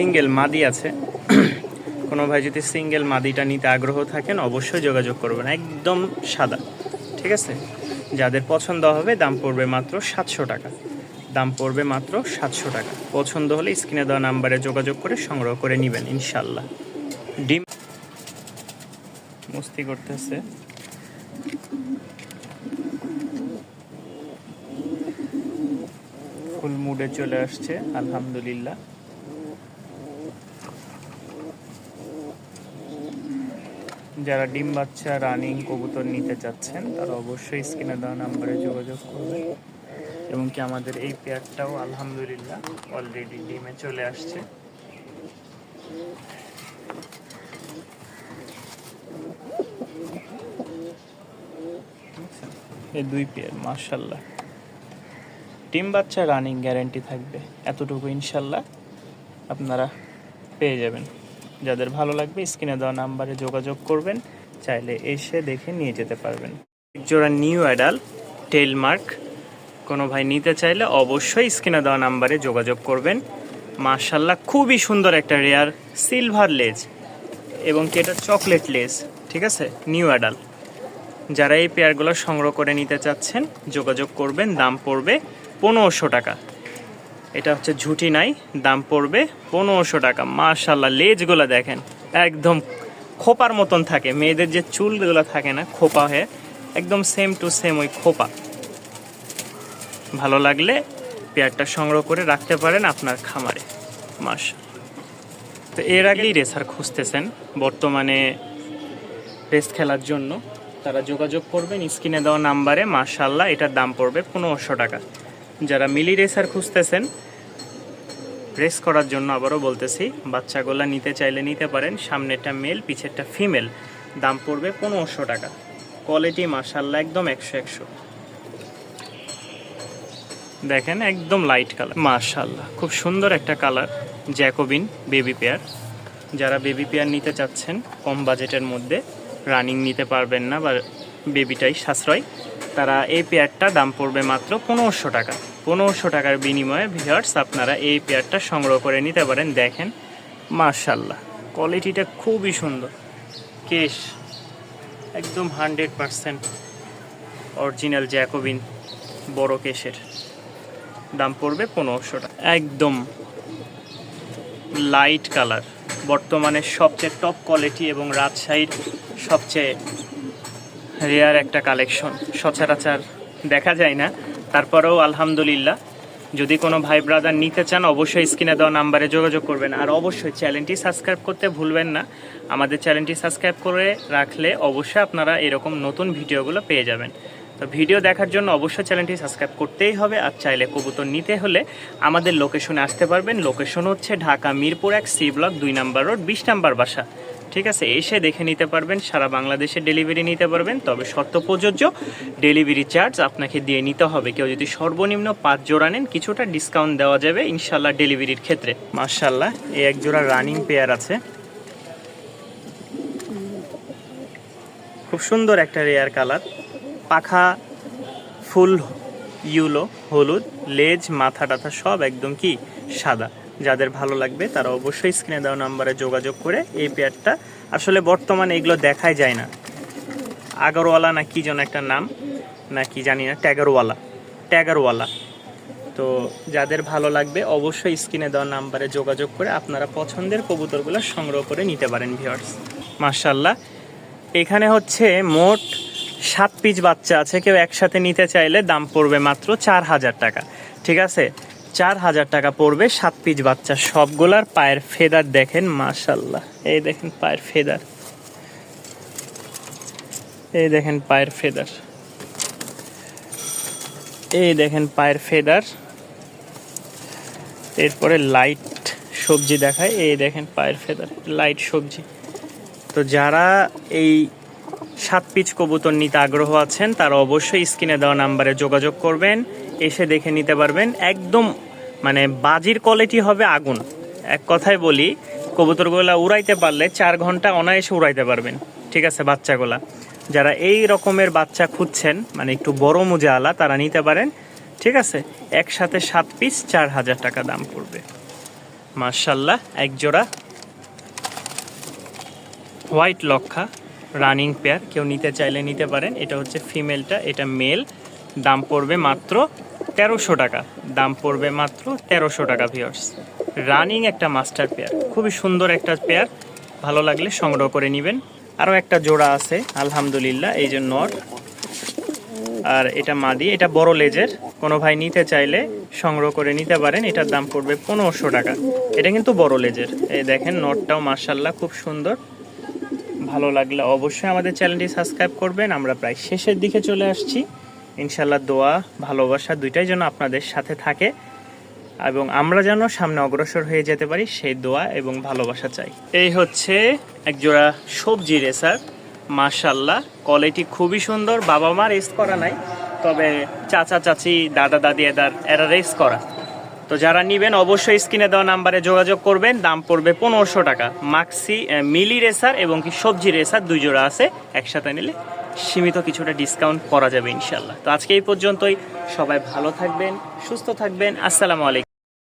Single মাদি আছে। কোনো ভাই যদি সিঙ্গেল মাদিটা নিতে আগ্রহ থাকেন, অবশ্যই যোগাযোগ করবেন। একদম সাদা, ঠিক আছে? যাদের পছন্দ হবে, দাম পড়বে মাত্র সাতশো টাকা। দাম পড়বে মাত্র সাতশো টাকা। পছন্দ হলে স্ক্রিনে দেওয়া নাম্বারে যোগাযোগ করে সংগ্রহ করে নেবেন ইনশাল্লাহ ডিম মস্তি করতেছে। ফুল মুডে চলে আসছে, আলহামদুলিল্লাহ। যারা ডিম বাচ্চা, রানিং, কবুতর নিতে চাচ্ছেন, তারা অবশ্যই স্ক্রিনে দেওয়া নাম্বারে যোগাযোগ করবেন। এবং কি আমাদের এই পেয়ারটাও আলহামদুলিল্লাহ অলরেডি ডিমে চলে আসছে। এই দুই পেয়ার মার্শাল্লাহ ডিম বাচ্চা, রানিং গ্যারেন্টি থাকবে। এতটুকু ইনশাল্লাহ আপনারা পেয়ে যাবেন। যাদের ভালো লাগবে স্ক্রিনে দেওয়া নাম্বারে যোগাযোগ করবেন, চাইলে এসে দেখে নিয়ে যেতে পারবেন। জোড়া নিউ অ্যাডাল টেলমার্ক কোনো ভাই নিতে চাইলে অবশ্যই স্ক্রিনে দেওয়া নাম্বারে যোগাযোগ করবেন। মার্শাল্লাহ খুবই সুন্দর একটা রেয়ার সিলভার লেজ এবং কি এটা চকলেট লেজ ঠিক আছে? New adult. যারা এই পেয়ারগুলো সংগ্রহ করে নিতে চাচ্ছেন, যোগাযোগ করবেন, দাম পড়বে পনেরোশো টাকা। এটা হচ্ছে ঝুটি নাই, দাম পড়বে পনেরোশো টাকা। মার্শাল্লাহ লেজগুলো দেখেন, একদম খোপার মতন থাকে। মেয়েদের যে চুলগুলো থাকে না, খোপা হয়ে, একদম সেম টু সেম ওই খোপা। ভালো লাগলে পেয়ারটা সংগ্রহ করে রাখতে পারেন আপনার খামারে। মাস তো এর আগেই রেসার খুঁজতেছেন, বর্তমানে রেস খেলার জন্য। তারা যোগাযোগ করবেন, স্ক্রিনে দেওয়া নাম্বারে মার্শাল্লাহ এটার দাম পড়বে পনেরোশো টাকা। যারা মিলি রেসার খুঁজতেছেন, রেস করার জন্য আবারও বলতেছি, বাচ্চাগুলা নিতে চাইলে নিতে পারেন। সামনেরটা মেল, পিছেরটা ফিমেল। দাম পড়বে পনেরোশো টাকা। কোয়ালিটি মার্শাল্লাহ একদম একশো একশো। দেখেন একদম লাইট কালার মার্শাল্লাহ খুব সুন্দর একটা কালার জ্যাকোবিন বেবি পেয়ার যারা বেবি পেয়ার নিতে চাচ্ছেন, কম বাজেটের মধ্যে রানিং নিতে পারবেন না বা বেবিটাই সাশ্রয়। তারা এই পেয়ারটা দাম পড়বে মাত্র পনেরোশো টাকা। পনেরোশো টাকার বিনিময়ে ভিহার্স আপনারা এই পেয়ারটা সংগ্রহ করে নিতে পারেন, দেখেন। মার্শাল্লাহ কোয়ালিটিটা খুবই সুন্দর। কেশ, একদম হান্ড্রেড পারসেন্ট অরিজিনাল জ্যাকোবিন বড় কেশের। দাম পড়বে পনেরোশো টাকা। একদম লাইট কালার বর্তমানে সবচেয়ে টপ কোয়ালিটি এবং রাজশাহীর সবচেয়ে রেয়ার একটা কালেকশন। সচরাচর দেখা যায় না। তারপরেও আলহামদুলিল্লাহ, যদি কোনো ভাই ব্রাদার নিতে চান, অবশ্যই স্ক্রিনে দেওয়া নাম্বারে যোগাযোগ করবেন। আর অবশ্যই চ্যানেলটি সাবস্ক্রাইব করতে ভুলবেন না। আমাদের চ্যানেলটি সাবস্ক্রাইব করে রাখলে অবশ্যই আপনারা এরকম নতুন ভিডিওগুলো পেয়ে যাবেন। তো ভিডিও দেখার জন্য অবশ্যই চ্যানেলটি সাবস্ক্রাইব করতেই হবে। আর চাইলে কবুতর নিতে হলে আমাদের লোকেশনে আসতে পারবেন। লোকেশন হচ্ছে ঢাকা মিরপুর এক, সি ব্লক দুই নাম্বার রোড, বিশ নাম্বার বাসা। ঠিক আছে, এসে দেখে নিতে পারবেন, সারা বাংলাদেশে ডেলিভারি নিতে পারবেন। তবে শর্ত প্রযোজ্য ডেলিভারি চার্জ আপনাকে দিয়ে নিতে হবে। কেউ যদি সর্বনিম্ন পাঁচ জোড়া নেন, কিছুটা ডিসকাউন্ট দেওয়া যাবে ইনশাল্লাহ ডেলিভারির ক্ষেত্রে। মার্শাল্লাহ এই এক জোড়া রানিং পেয়ার আছে। খুব সুন্দর একটা রেয়ার কালার পাখা ফুল ইউলো, হলুদ, লেজ মাথা টাথা সব একদম কি সাদা। যাদের ভালো লাগবে, তারা অবশ্যই স্ক্রিনে দেওয়া নাম্বারে যোগাযোগ করে এই পেয়ারটা আসলে বর্তমানে এগুলো দেখাই যায় না। আগরওয়ালা না কি যেন একটা নাম, না কি জানি না, ট্যাগারওয়ালা ট্যাগারওয়ালা। তো যাদের ভালো লাগবে, অবশ্যই স্ক্রিনে দেওয়া নাম্বারে যোগাযোগ করে আপনারা পছন্দের কবুতরগুলো সংগ্রহ করে নিতে পারেন ভিওর্স মার্শাল্লাহ এখানে হচ্ছে মোট সাত পিস বাচ্চা আছে। কেউ একসাথে নিতে চাইলে দাম পড়বে মাত্র চার হাজার টাকা। ঠিক আছে? চার হাজার টাকা পড়বে, সাত পিস বাচ্চা সবগুলার পায়ের ফেদার দেখেন মাশাল্লাহ এই দেখেন পায়ের ফেদার। এই দেখেন পায়ের ফেদার। এই দেখেন পায়ের ফেদার। এরপরে লাইট সবজি দেখায়, এই দেখেন পায়ের ফেদার, লাইট সবজি। তো যারা এই সাত পিচ কবুতর নিতে আগ্রহ আছেন, তারা অবশ্যই স্ক্রিনে দেওয়া নাম্বারে যোগাযোগ করবেন, এসে দেখে নিতে পারবেন। একদম মানে বাজির কোয়ালিটি হবে আগুন। এক কথায় বলি, কবুতরগুলা উড়াইতে পারলে চার ঘণ্টা অনায়াসে উড়াইতে পারবেন। ঠিক আছে, বাচ্চাগুলা। যারা এই রকমের বাচ্চা খুঁজছেন মানে একটু বড় মুজালা তারা নিতে পারেন। ঠিক আছে, একসাথে সাত পিস চার হাজার টাকা দাম পড়বে। মার্শাল্লাহ এক জোড়া হোয়াইট লক্ষা। রানিং পেয়ার, কেউ নিতে চাইলে নিতে পারেন। এটা হচ্ছে ফিমেলটা, এটা মেল। দাম পড়বে মাত্র তেরোশো টাকা। দাম পড়বে মাত্র তেরোশো টাকা ভিওর্স রানিং একটা মাস্টার পেয়ার, খুবই সুন্দর একটা পেয়ার। ভালো লাগলে সংগ্রহ করে নেবেন। আরও একটা জোড়া আছে, আলহামদুলিল্লাহ, এই যে নট। আর এটা মাদি, এটা বড় লেজের। কোনো ভাই নিতে চাইলে সংগ্রহ করে নিতে পারেন। এটার দাম পড়বে পনেরোশো টাকা। এটা কিন্তু বড় লেজের। এই দেখেন, নটটাও মার্শাল্লাহ খুব সুন্দর। ভালো লাগলে অবশ্যই আমাদের চ্যানেলটি সাবস্ক্রাইব করবেন। আমরা প্রায় শেষের দিকে চলে আসছি। ইনশাল্লাহ দোয়া, ভালোবাসা দুইটাই যেন আপনাদের সাথে থাকে এবং আমরা যেন সামনে অগ্রসর হয়ে যেতে পারি, সেই দোয়া এবং ভালোবাসা চাই। এই হচ্ছে একজোড়া সবজি রেসার। মাশাল্লাহ কোয়ালিটি খুবই সুন্দর। বাবা মা রেস করা নাই, তবে চাচা, চাচি, দাদা দাদি এদার এরা রেস করা। তো যারা নিবেন অবশ্যই স্ক্রিনে দেওয়া নাম্বারে যোগাযোগ করবেন। দাম পড়বে পনেরোশো টাকা। মাক্সি মিলি রেসার এবং কি সবজি রেসার দুই জোড়া আছে। একসাথে নিলে সীমিত কিছুটা ডিসকাউন্ট করা যাবে ইনশাল্লাহ তো আজকে এই পর্যন্তই। সবাই ভালো থাকবেন, সুস্থ থাকবেন। আসসালামু আলাইকুম।